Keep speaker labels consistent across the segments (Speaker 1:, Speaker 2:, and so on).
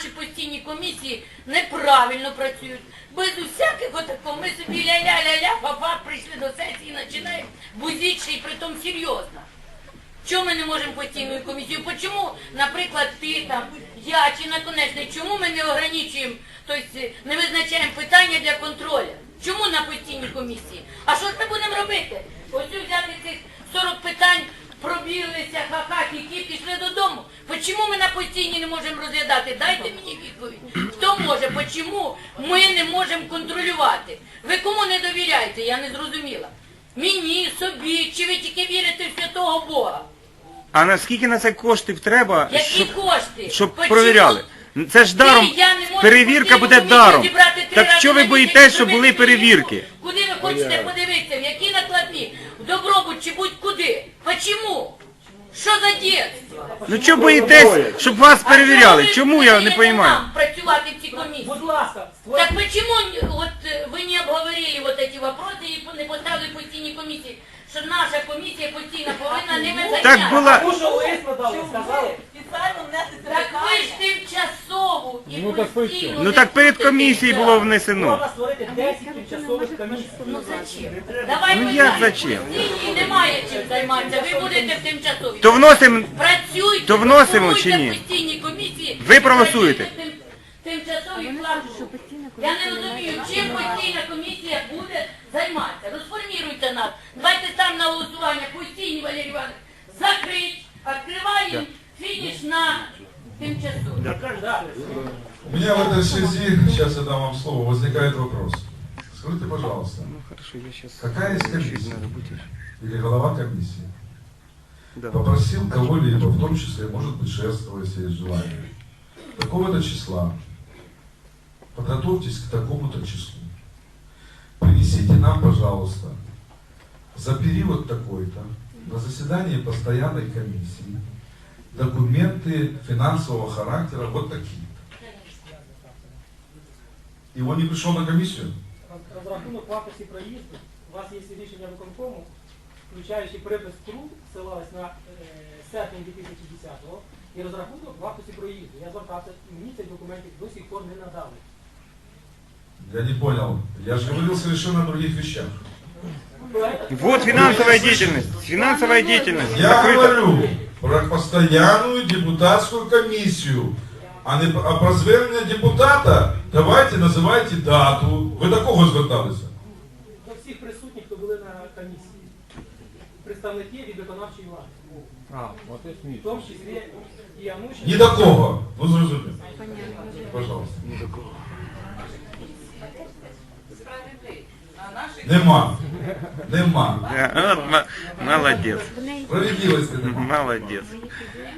Speaker 1: наші постійні комісії неправильно працюють. Без усяких отакого. Ми собі ля-ля-ля-ля, фа прийшли до сесії і починаємо бузічити, і притом серйозно. Чому ми не можемо постійною комісією? Чому, наприклад, ти там, я чи наконечний, чому ми не ограничуємо, тобто не визначаємо питання для контролю? Чому на постійній комісії? А що ж ми будемо робити? Ось взяти цих 40 питань, пробіглися, ха-ха, які пішли додому. Чому ми на постійній не можемо розглядати? Дайте мені відповідь. Хто може? Чому ми не можемо контролювати? Ви кому не довіряєте? Я не зрозуміла. Мені, собі, чи ви тільки вірите в святого Бога?
Speaker 2: А наскільки на це коштів треба,
Speaker 1: Які
Speaker 2: щоб,
Speaker 1: кошти?
Speaker 2: щоб провіряли? Це ж даром,
Speaker 1: ти, я не можу
Speaker 2: перевірка буде
Speaker 1: комісію
Speaker 2: даром.
Speaker 1: зібрати три
Speaker 2: Так
Speaker 1: рази
Speaker 2: що ви
Speaker 1: на
Speaker 2: боїтесь, щоб були перевірки?
Speaker 1: Куди ви хочете подивитися? В які накладні? В добробут чи будь-куди? Почему? Що за дєтство?
Speaker 2: Ну чого боїтесь, щоб вас перевіряли? Чому я не розумію?
Speaker 1: нам працювати в цій комісії?
Speaker 3: Будь ласка,
Speaker 1: Так
Speaker 3: створіть
Speaker 1: почему вот э, вы не обговорили вот эти вопросы и не поставили постійні комісії? Що наша комісія постійно повинна ними зайнятися?
Speaker 2: Так була-
Speaker 3: тому що лист подали, сказали.
Speaker 4: Спеціально внести
Speaker 1: Так ви ж тимчасову і
Speaker 5: Ну, так ви
Speaker 1: постійну
Speaker 2: Ну так перед комісією було внесено.
Speaker 3: Можна створити 10 тимчасових комісій.
Speaker 1: Ну зачем? Давай
Speaker 2: Ну,
Speaker 1: ми
Speaker 2: як
Speaker 1: знаємо,
Speaker 2: зачем?
Speaker 1: постійні немає чим займатися. Ви будете в тимчасовій.
Speaker 2: То вносимо,
Speaker 1: Працюйте,
Speaker 2: То вносимо
Speaker 1: голосуйте
Speaker 2: чи ні?
Speaker 1: в постійній комісії.
Speaker 2: Ви проголосуєте?
Speaker 1: Працюйте тим- Тимчасові плату. Я не розумію, чим постійна комісія буде займатися. Розформіруйте нас. Давайте ставимо на голосування постійні, Валерій Іванович. Закрить, відкриваємо фініш на тимчасові.
Speaker 3: Да.
Speaker 6: У меня в этой связи, сейчас я дам вам слово, возникает вопрос. Скажите, пожалуйста,
Speaker 2: Ну хорошо, я сейчас...
Speaker 6: Какая из комиссий?
Speaker 2: Надо быть.
Speaker 6: или голова комиссии
Speaker 2: Да.
Speaker 6: попросил кого-либо, в том числе, может быть, шефство, если есть желание, такого-то числа, подготовьтесь к такому-то числу. Принесите нам, пожалуйста, за период такой-то на заседании постоянной комиссии документы финансового характера вот такие. И он не пришел на комиссию?
Speaker 3: Роз- Розрахунок вартості проїзду. У вас є рішення виконкому, включаючи припис ТРУ, ссилалась на е, серпень 2010-го, і розрахунок вартості проїзду. Я звертався, і мені цих документів до сих пор не надали.
Speaker 6: Я не понял. Я же говорил совершенно о других вещах.
Speaker 2: Вот финансовая деятельность. Финансовая деятельность.
Speaker 6: Я
Speaker 2: Закрыта.
Speaker 6: говорю про постоянную депутатскую комиссию. А не а про звернення депутата давайте називайте дату. Ви до кого зверталися?
Speaker 3: До всіх присутніх, хто були на комісії. Представники від виконавчої влади.
Speaker 5: А, от і
Speaker 3: В тому числі і Анучин.
Speaker 6: Ні до кого. Ну зрозуміло. Пожалуйста.
Speaker 4: Справедливо. На нашій
Speaker 6: Нема. Нема.
Speaker 2: Да, вот мо- Молодец.
Speaker 6: Справедливості нема.
Speaker 2: Молодец.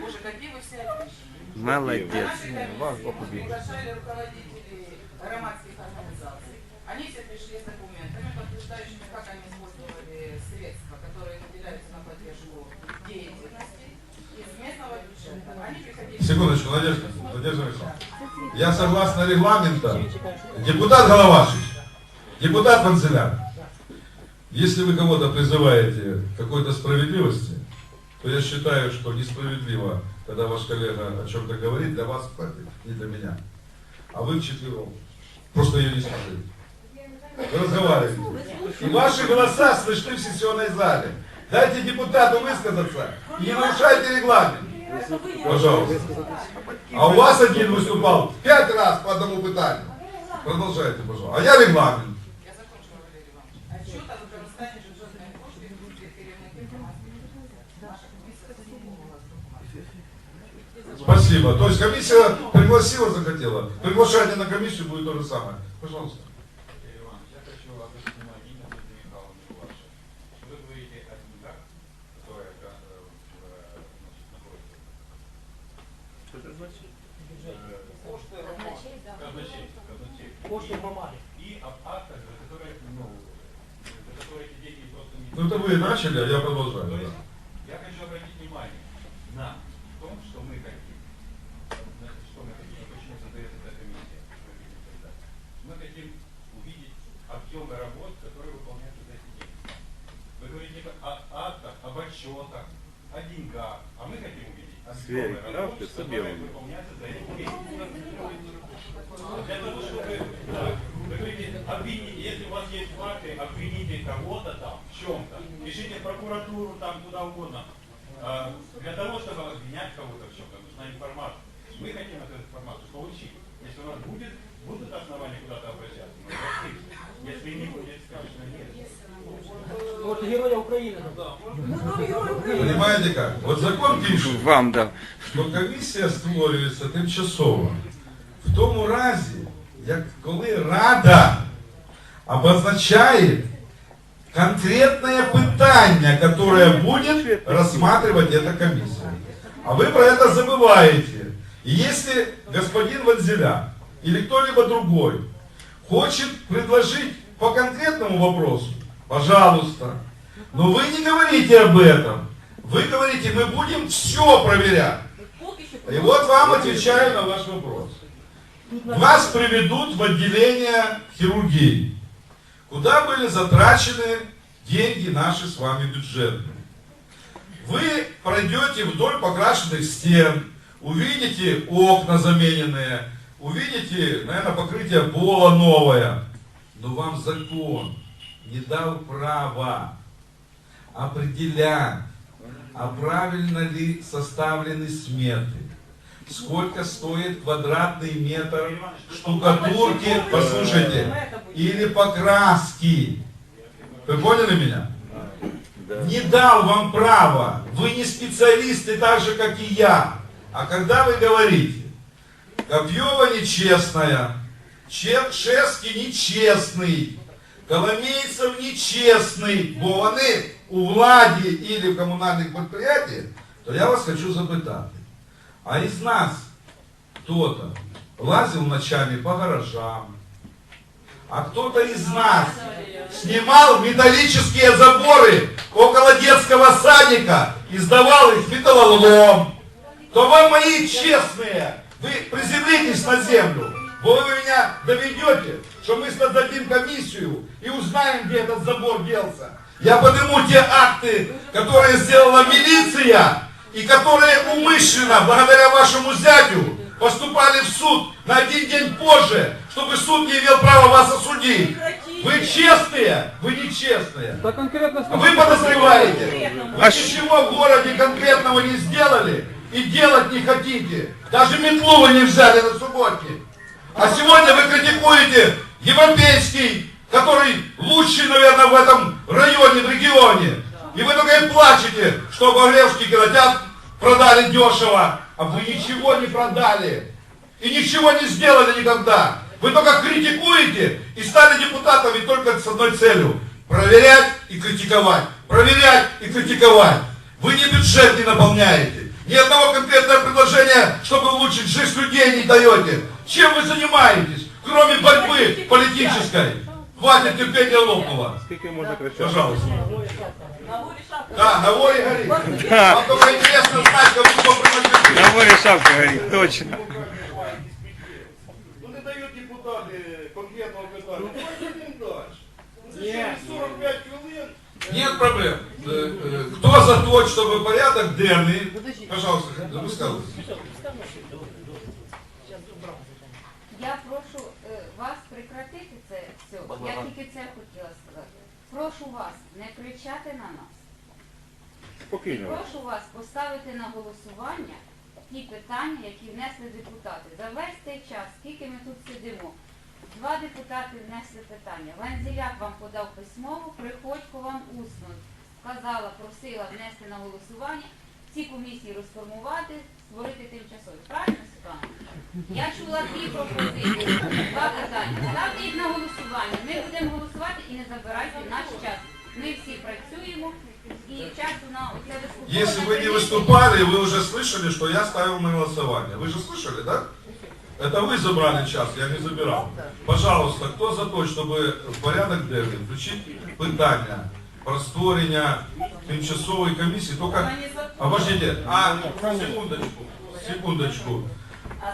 Speaker 4: Боже, які ви всі отличні.
Speaker 2: Молодец.
Speaker 5: Вас Бог убил.
Speaker 4: Приглашали руководителей громадских организаций. Они все пришли с документами, подтверждающими, как они использовали средства, которые выделяются на поддержку деятельности из местного бюджета. Они приходили...
Speaker 6: Секундочку, Надежда. Надежда Александровна. Я согласно регламента, депутат Головашич, депутат Ванзелян, если вы кого-то призываете какой-то справедливости, то я считаю, что несправедливо, когда ваш коллега о чем-то говорит, для вас, кстати, не для меня. А вы вчетвером просто ее не смотрите. Вы разговариваете. И ваши голоса слышны в сессионной зале. Дайте депутату высказаться и не нарушайте регламент. Пожалуйста. А у вас один выступал пять раз по одному питанию. Продолжайте, пожалуйста. А я регламент. Спасибо. То есть комиссия пригласила, захотела. Приглашайте на комиссию будет то же самое. Пожалуйста.
Speaker 7: Обратить внимание и об актах, за которые, ну, за которые эти деньги просто не...
Speaker 6: Ну это вы начали, а я продолжаю.
Speaker 7: объемы работ, которые выполняются за эти деньги. Вы говорите типа о актах, об отчетах, о деньгах, а мы хотим увидеть объемы работ, которые выполняются за эти деньги. Для того, чтобы да, вы говорите, обвините, если у вас
Speaker 2: есть
Speaker 7: факты,
Speaker 2: обвините кого-то
Speaker 7: там
Speaker 2: в
Speaker 7: чем-то, пишите в прокуратуру там куда угодно. А, для того, чтобы обвинять кого-то в чем-то, нужна информация. Мы хотим эту информацию получить. Если у нас будет, будут основания куда-то обращаться, мы обратимся. Если не будет, конечно, нет.
Speaker 3: От Героя України.
Speaker 6: Понимаете как? Вот закон пишет,
Speaker 2: Вам дав.
Speaker 6: що комісія створюється тимчасово в тому разі, як коли Рада обозначає конкретное питание, которое будет рассматривать эта комиссия. А вы про это забываете. Если господин Ванзеля или кто-либо другой хочет предложить по конкретному вопросу, пожалуйста. Но вы не говорите об этом. Вы говорите, мы будем все проверять. И вот вам отвечаю на ваш вопрос. Вас приведут в отделение хирургии, куда были затрачены деньги наши с вами бюджетные. Вы пройдете вдоль покрашенных стен, увидите окна замененные, увидите, наверное, покрытие пола новое. Но вам закон не дал права определять, а правильно ли составлены сметы, сколько стоит квадратный метр штукатурки, послушайте, или покраски. Вы поняли меня? Не дал вам права. Вы не специалисты так же, как и я. А когда вы говорите, Копьева нечестная, Чершевский нечестный, Коломейцев нечестный, бо вони у владі или в комунальних підприємствах, то я вас хочу запитати. А із нас кто-то лазил ночами по гаражам, а кто-то из нас снимал металлические заборы около детского садика и сдавал их в металлолом, то вы мои честные, вы приземлитесь на землю, вы меня доведете, что мы создадим комиссию и узнаем, где этот забор делся. Я подниму те акты, которые сделала милиция, и которые умышленно, благодаря вашему зятю, поступали в суд на один день позже, чтобы суд не имел права вас осудить. Вы честные, вы нечестные.
Speaker 5: Конкретно
Speaker 6: А Вы подозреваете, вы ничего в городе конкретного не сделали и делать не хотите. Даже метлу вы не взяли на субботник. А сегодня вы критикуете европейский, который лучший, наверное, в этом районе, в регионе. И вы только и плачете, что Багревский кинотеатр продали дешево, а вы ничего не продали. И ничего не сделали никогда. Вы только критикуете и стали депутатами только с одной целью. Проверять и критиковать. Проверять и критиковать. Вы не бюджет не наполняете. Ни одного конкретного предложения, чтобы улучшить жизнь людей не даете. Чем вы занимаетесь, кроме борьбы политической? Хватит терпения лопнуло.
Speaker 2: Скільки можна кричати?
Speaker 6: Пожалуйста. Да, на воре горит. Вам только интересно знать, кому кто принадлежит.
Speaker 2: На морі шапка горить, точно.
Speaker 6: Ну не дають депутати конкретного питання. Ну, пойдемо далі.
Speaker 3: Ні.
Speaker 6: 45 хвилин. Нет проблем. Э, э, Кто за то, чтобы порядок денный... Пожалуйста, высказывайтесь.
Speaker 8: Я прошу е, вас прекратити це все. Я тільки це хотіла сказати. Прошу вас не кричати на нас.
Speaker 2: Спокійно.
Speaker 8: Прошу вас поставити на голосування ті питання, які внесли депутати. За весь цей час, скільки ми тут сидимо, два депутати внесли питання. Вензеляк вам подав письмово, Приходько вам усно сказала, просила внести на голосування, ці комісії розформувати, створити тимчасові. Правильно, Світлана? Я чула дві пропозиції, два питання. Ставте їх на голосування. Ми будемо голосувати і не забирайте наш час. Ми всі працюємо і часу на оце виступлення.
Speaker 6: Если вы не выступали, вы уже слышали, что я ставил на голосование. Вы же слышали, да? Это вы забрали час, я не забирал. Пожалуйста, кто за то, чтобы в порядок денний включить питання про створення тимчасової комісії, только... Обождите, а, секундочку, секундочку.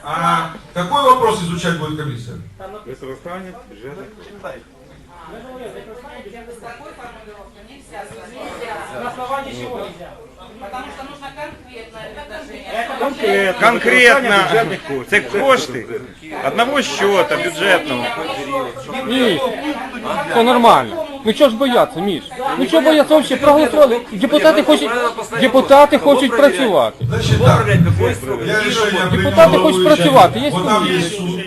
Speaker 6: А какой вопрос изучать будет комиссия?
Speaker 3: Там написано,
Speaker 2: Використання бюджету.
Speaker 3: ми говорили, використання бюджету.
Speaker 4: С такой формулировкой нельзя сказать.
Speaker 3: На основании чего нельзя?
Speaker 4: Потому что нужно конкретное предложение.
Speaker 3: Это
Speaker 2: Конкретно. Конкретно. Це кошти одного счета бюджетного.
Speaker 5: Ні, то нормально. Ну чого ж бояться, Міш? Ну чого бояться взагалі проголосували? Депутати хочуть, депутати хочуть працювати.
Speaker 6: Значит так, я решение принял
Speaker 5: Депутаты хочут
Speaker 6: головуючий.
Speaker 5: працювать, есть
Speaker 6: Вот там
Speaker 5: люди.
Speaker 6: есть суд.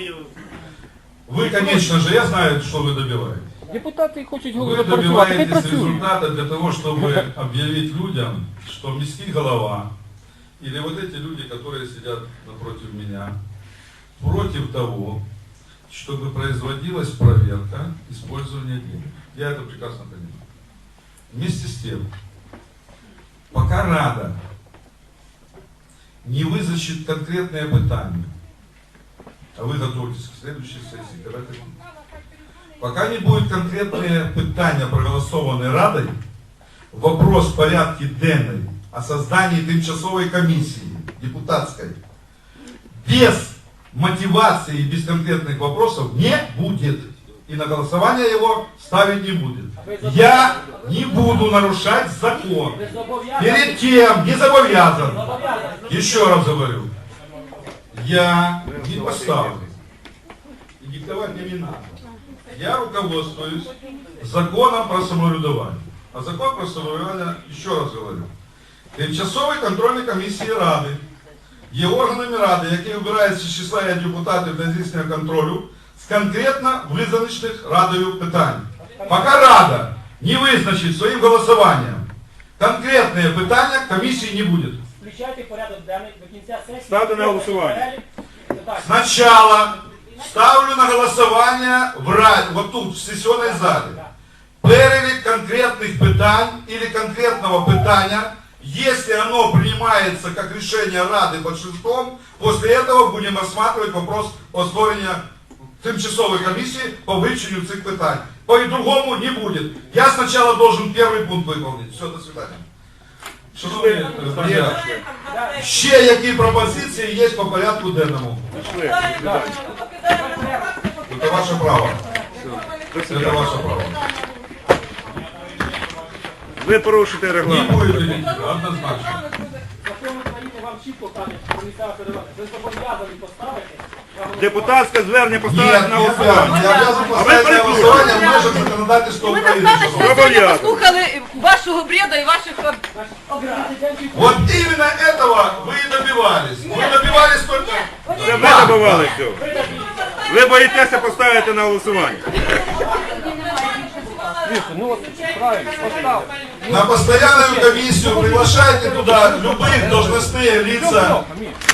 Speaker 6: Вы, конечно же, я знаю, что вы добиваетесь.
Speaker 5: Депутати хочуть
Speaker 6: Вы
Speaker 5: говорити працювати, хай
Speaker 6: добиваетесь
Speaker 5: працюють.
Speaker 6: результата для того, чтобы объявить людям, что міський голова или вот эти люди, которые сидят напротив меня, против того, чтобы производилась проверка использования денег. Я это прекрасно понимаю. Вместе с тем, пока Рада не вызначит конкретное питание, а вы готовитесь к следующей сессии, когда Пока не будет конкретные питання проголосованной Радой, вопрос в порядке денной о создании тимчасовой комиссии депутатской без мотивации и без конкретных вопросов не будет. И на голосование его ставить не будет. Я не буду нарушать закон.
Speaker 3: Ви зобов'язані.
Speaker 6: Перед тем не завязан.
Speaker 3: Зобов'язані.
Speaker 6: Еще раз говорю. Я не поставлю. И диктовать мне не надо. Я руководствуюсь законом про самоврядування. А закон про самоврядування, еще раз говорю, тимчасової контрольної комісії Ради є органами Ради, які вибираються з числа депутатів для здійснення контролю з конкретно визначених Радою питань. Поки Рада не визначить своїм голосуванням конкретне питання, комісії не буде.
Speaker 3: Включайте в порядок денний до кінця сесії.
Speaker 2: Ставте на голосування.
Speaker 3: Перелік питань.
Speaker 6: Сначала ставлю на голосування в Раді, вот тут, в сесійній залі, перелік конкретних питань или конкретного питання, если оно принимается как решение Рады большинством, после этого будем рассматривать вопрос о створении тимчасовой комиссии по вивченню цих питань. По-другому не будет. Я сначала должен первый пункт выполнить. Все, до свидания. Шановні друзі, ще які пропозиції є по порядку денному? Это ваше право. Это ваше право.
Speaker 2: Ви порушите
Speaker 6: Не
Speaker 2: регламент.
Speaker 6: будет однозначно.
Speaker 3: Закон України вам чітко каже, що місцева передача. Ви зобов'язані поставити. на голосування.
Speaker 2: Депутатське звернення
Speaker 6: Нет,
Speaker 2: поставити на
Speaker 6: не обязан.
Speaker 2: голосування.
Speaker 6: Я обязан поставить на голосование в межах законодательства
Speaker 9: Ми
Speaker 6: Украины.
Speaker 9: достаточно
Speaker 6: шановні.
Speaker 9: сьогодні
Speaker 2: Зобов'язані.
Speaker 9: послухали вашого бреда і ваших об-
Speaker 3: Президентський
Speaker 6: Вот именно этого вы и добивались. Вы добивались только...
Speaker 2: Це ми добивали цього. Ви боїтеся поставити на голосування.
Speaker 5: Міша, ну от правильно, постав.
Speaker 6: На постоянную комиссию приглашайте туда любых должностные лица.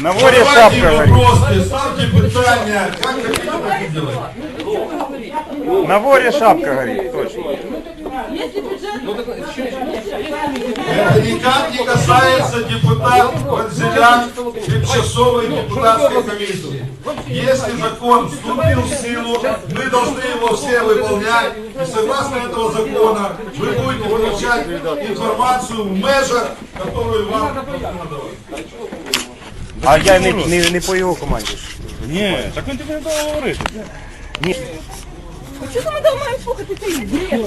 Speaker 2: На ворі
Speaker 6: Задавайте
Speaker 2: шапка
Speaker 6: им
Speaker 2: горить.
Speaker 6: вопросы, ставьте питания. Как хотите, так и делайте.
Speaker 2: На ворі шапка горить, точно.
Speaker 6: Это никак не касается депутат Ванзелян тимчасовой депутатской комиссии. Если закон вступил в силу, мы должны его все выполнять. И согласно этого закона вы будете получать информацию в межах, которую вам.
Speaker 2: А я не, не, не по його команді. Ні, так він тобі не дав говорити.
Speaker 9: Чого ми маємо слухати цей бред?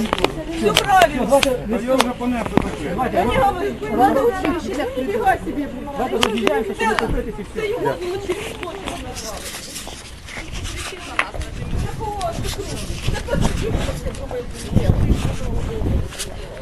Speaker 9: Все правильно.
Speaker 2: Я вже понесу таке.
Speaker 9: Я не говорю, надо учиться, не бігай собі. Це його було через Я не знаю, что это было.